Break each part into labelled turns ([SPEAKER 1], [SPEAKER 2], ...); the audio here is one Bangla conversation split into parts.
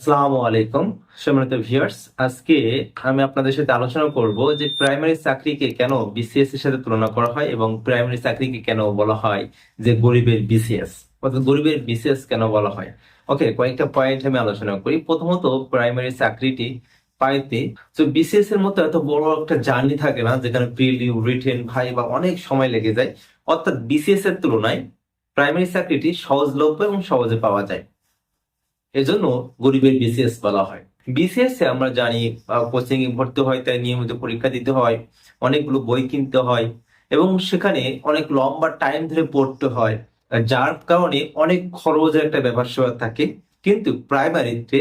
[SPEAKER 1] আসসালামু আলাইকুম, সম্মানিত ভিউয়ার্স আজকে আমি আপনাদের সাথে আলোচনা করব যে প্রাইমারি চাকরিকে কেন বিসিএস এর সাথে তুলনা করা হয় এবং প্রাইমারি চাকরিকে কেন বলা হয় যে গরিবের বিসিএস অর্থাৎ গরিবের বিসিএস কেন বলা হয়। ওকে কয়েকটা পয়েন্ট আমি আলোচনা করি। প্রথমত প্রাইমারি চাকরিটি পাইতে, তো বিসিএস এর মতো এত বড় একটা জার্নি থাকে না, যেখানে প্রিলিউ রিটেন ভাই বা অনেক সময় লেগে যায়। অর্থাৎ বিসিএস এর তুলনায় প্রাইমারি চাকরিটি সহজলভ্য এবং সহজে পাওয়া যায়। এজন্য গরিবের বিসিএস বলা হয়। বিসিএস এ আমরা জানি কোচিং এ ভর্তি হয়, তাই নিয়মিত পরীক্ষা দিতে হয়, অনেকগুলো বই কিনতে হয় এবং সেখানে অনেক লম্বা টাইম ধরে পড়তে হয়, যার কারণে অনেক খরচের একটা ব্যাপার স্যাপার থাকে। কিন্তু প্রাইমারিতে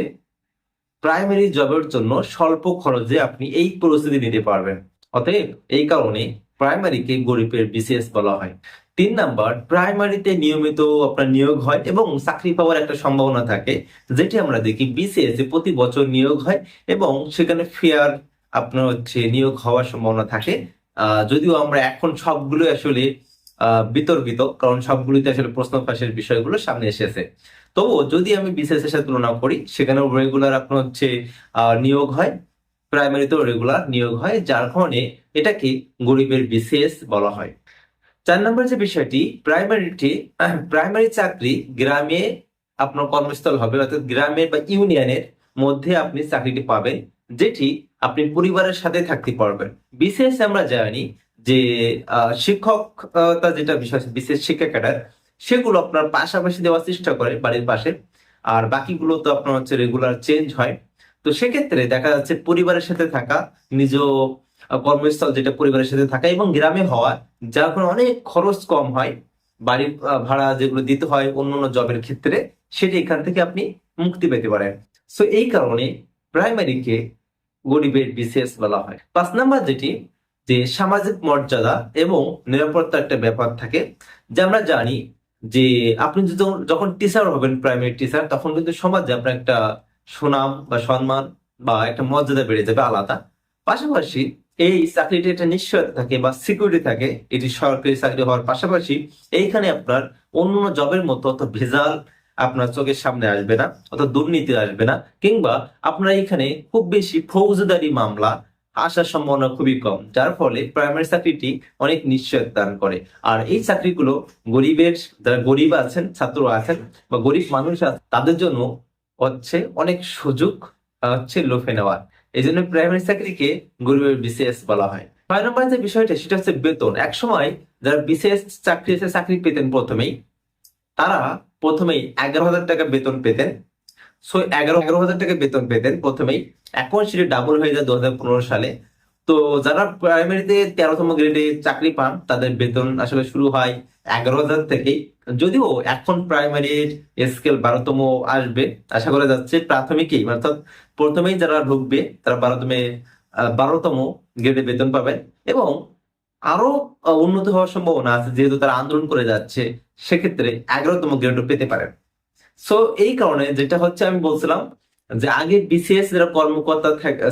[SPEAKER 1] প্রাইমারি জবের জন্য স্বল্প খরচে আপনি এই প্রস্তুতি নিতে পারবেন। অতএব এই কারণে প্রাইমারিকে গরিবের বিসিএস বলা হয়। তিন নাম্বার প্রাইমারিতে নিয়মিত আপনার নিয়োগ হয় এবং চাকরি পাওয়ার একটা সম্ভাবনা থাকে, যেটি আমরা দেখি বিসিএস এ প্রতি বছর নিয়োগ হয় এবং সেখানে ফেয়ার আপনার হচ্ছে নিয়োগ হওয়ার সম্ভাবনা থাকে। যদিও আমরা এখন সবগুলো আসলে বিতর্কিত, কারণ সবগুলিতে আসলে প্রশ্ন ফাঁসের বিষয়গুলো সামনে এসেছে। তবুও যদি আমি বিসিএস এর সাথে তুলনা করি, সেখানেও রেগুলার আপনার হচ্ছে নিয়োগ হয়। প্রাইমারিতেও রেগুলার নিয়োগ হয়, যার কারণে এটাকে গরিবের বিসিএস বলা হয়। চার নম্বর যে বিষয়টি প্রাইমারিটি প্রাইমারি চাকরি গ্রামে আপনার কর্মস্থল হবে, অর্থাৎ গ্রামের বা ইউনিয়নের মধ্যে আপনি চাকরিটি পাবেন, যেটি আপনি পরিবারের সাথে থাকতে পারবেন। বিশেষ আমরা জানি যে শিক্ষকতা যেটা বিষয় বিশেষ শিক্ষা ক্যাডার, সেগুলো আপনার পাশাপাশি দেওয়ার চেষ্টা করে বাড়ির পাশে, আর বাকিগুলো তো আপনার হচ্ছে রেগুলার চেঞ্জ হয়। তো সেক্ষেত্রে দেখা যাচ্ছে পরিবারের সাথে থাকা নিজ কর্মস্থল যেটা পরিবারের সাথে থাকা এবং গ্রামে হওয়া যার ফলে অনেক খরচ কম হয় আহ, ভাড়া যেগুলো দিতে হয় অন্য অন্য জবের ক্ষেত্রে সেটা এখান থেকে আপনি মুক্তি পেতে পারেন। সো এই কারণে প্রাইমারিকে গরিবের বিশেষ বলা হয়। পাঁচ নাম্বার যেটি যে সামাজিক মর্যাদা এবং নিরাপত্তার একটা ব্যাপার থাকে যে আমরা জানি যে আপনি যখন টিচার হবেন প্রাইমারি টিচার তখন কিন্তু সমাজে আপনার একটা সুনাম বা সম্মান বা একটা মর্যাদা বেড়ে যাবে আলাদা। পাশাপাশি এই চাকরিটি একটা নিশ্চয়তা থাকে বা সিকিউরিটি থাকে, এটি সরকারি চাকরি হওয়ার পাশাপাশি এইখানে আপনার অন্য জবের মতো অত ভেজাল আপনার চোখের সামনে আসবে না, অত দুর্নীতি আসবে না, কিংবা আপনার এখানে খুব বেশি ফৌজদারি মামলা আসার সম্ভাবনা খুবই কম, যার ফলে প্রাইমারি চাকরিটি অনেক নিশ্চয়তা দান করে। আর এই চাকরিগুলো গরিবের, যারা গরিব আছেন ছাত্র আছেন বা গরিব মানুষ আছেন, তাদের জন্য হচ্ছে অনেক সুযোগ হচ্ছে লোফে নেওয়ার। এই জন্য প্রাইমারি চাকরিকে গরিবের বিসিএস বলা হয়। ছয় নম্বর যে বিষয়টা, সেটা হচ্ছে বেতন। এক সময় যারা বিসিএস চাকরি চাকরি পেতেন প্রথমেই, তারা প্রথমেই এগারো হাজার টাকা বেতন পেতেন। সো এগারো এগারো হাজার টাকা বেতন পেতেন প্রথমেই। এখন সেটা ডাবল হয়ে যায় দু হাজার পনেরো সালে। তো যারা প্রাইমারিতে তেরোতম গ্রেডে চাকরি পান, তাদের বেতন আসলে শুরু হয় এগারো হাজার থেকেই। যদিও এখন প্রাইমারির স্কেল বারোতম আসবে, আশা করা যাচ্ছে প্রাথমিকেই, অর্থাৎ প্রথমেই যারা ঢুকবে, তারা বারোতমে বারোতম গ্রেডে বেতন পাবেন এবং আরও উন্নত হওয়ার সম্ভাবনা আছে, যেহেতু তারা আন্দোলন করে যাচ্ছে, সেক্ষেত্রে এগারোতম গ্রেডও পেতে পারেন সো এই কারণে যেটা হচ্ছে আমি বলছিলাম যে আগে বিসিএস যারা কর্মকর্তা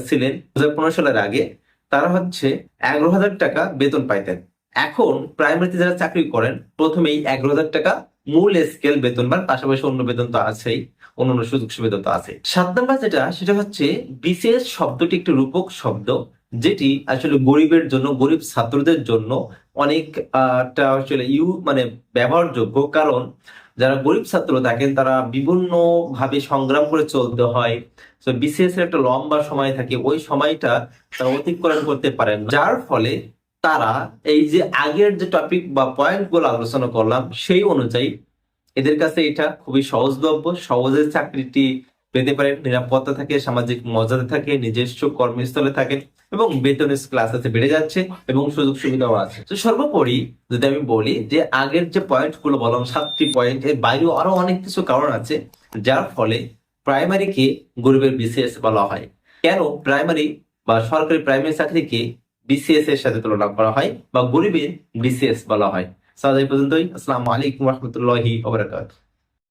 [SPEAKER 1] ছিলেন দু হাজার পনেরো সালের আগে, তারা হচ্ছে এগারো হাজার টাকা বেতন পাইতেন। এখন প্রাইমারিতে যারা চাকরি করেন, প্রথমেই এগারো হাজার টাকা মূল স্কেল বেতন বা পাশাপাশি অন্য বেতন তো আছেই অন্যান্য সুযোগ সুবিধা তো আছে সাত নম্বর যেটা, সেটা হচ্ছে বিসিএস শব্দটি একটি রূপক শব্দ, যেটি আসলে গরিবের জন্য, গরিব ছাত্রদের জন্য অনেক আসলে ইউ মানে ব্যবহারযোগ্য। কারণ যারা গরিব ছাত্র থাকেন, তারা বিভিন্ন ভাবে সংগ্রাম করে চলতে হয়। তো এর একটা লম্বা সময় থাকে, ওই সময়টা তারা অতিক্রম করতে পারেন যার ফলে তারা এই যে আগের যে টপিক বা পয়েন্টগুলো আলোচনা করলাম, সেই অনুযায়ী এদের কাছে এটা খুবই সহজলভ্য, সহজে চাকরিটি পেতে পারেন নিরাপত্তা থাকে, সামাজিক মর্যাদা থাকে, নিজস্ব কর্মস্থলে থাকে এবং বেতন ক্লাস আছে বেড়ে যাচ্ছে এবং সুযোগ সুবিধাও আছে। তো সর্বোপরি যদি আমি বলি যে আগের যে পয়েন্টগুলো বললাম, সাতটি পয়েন্ট এর বাইরেও আরও অনেক কিছু কারণ আছে যার ফলে প্রাইমারিকে গরিবের বিশেষ বলা হয়। কেন প্রাইমারি বা সরকারি প্রাইমারি চাকরিকে বিসিএস এর সাথে তুলনা করা হয় বা গরিবের বিসিএস বলা হয়। সাজ পর্যন্তই আসসালামু আলাইকুম রহমতুল্লাহি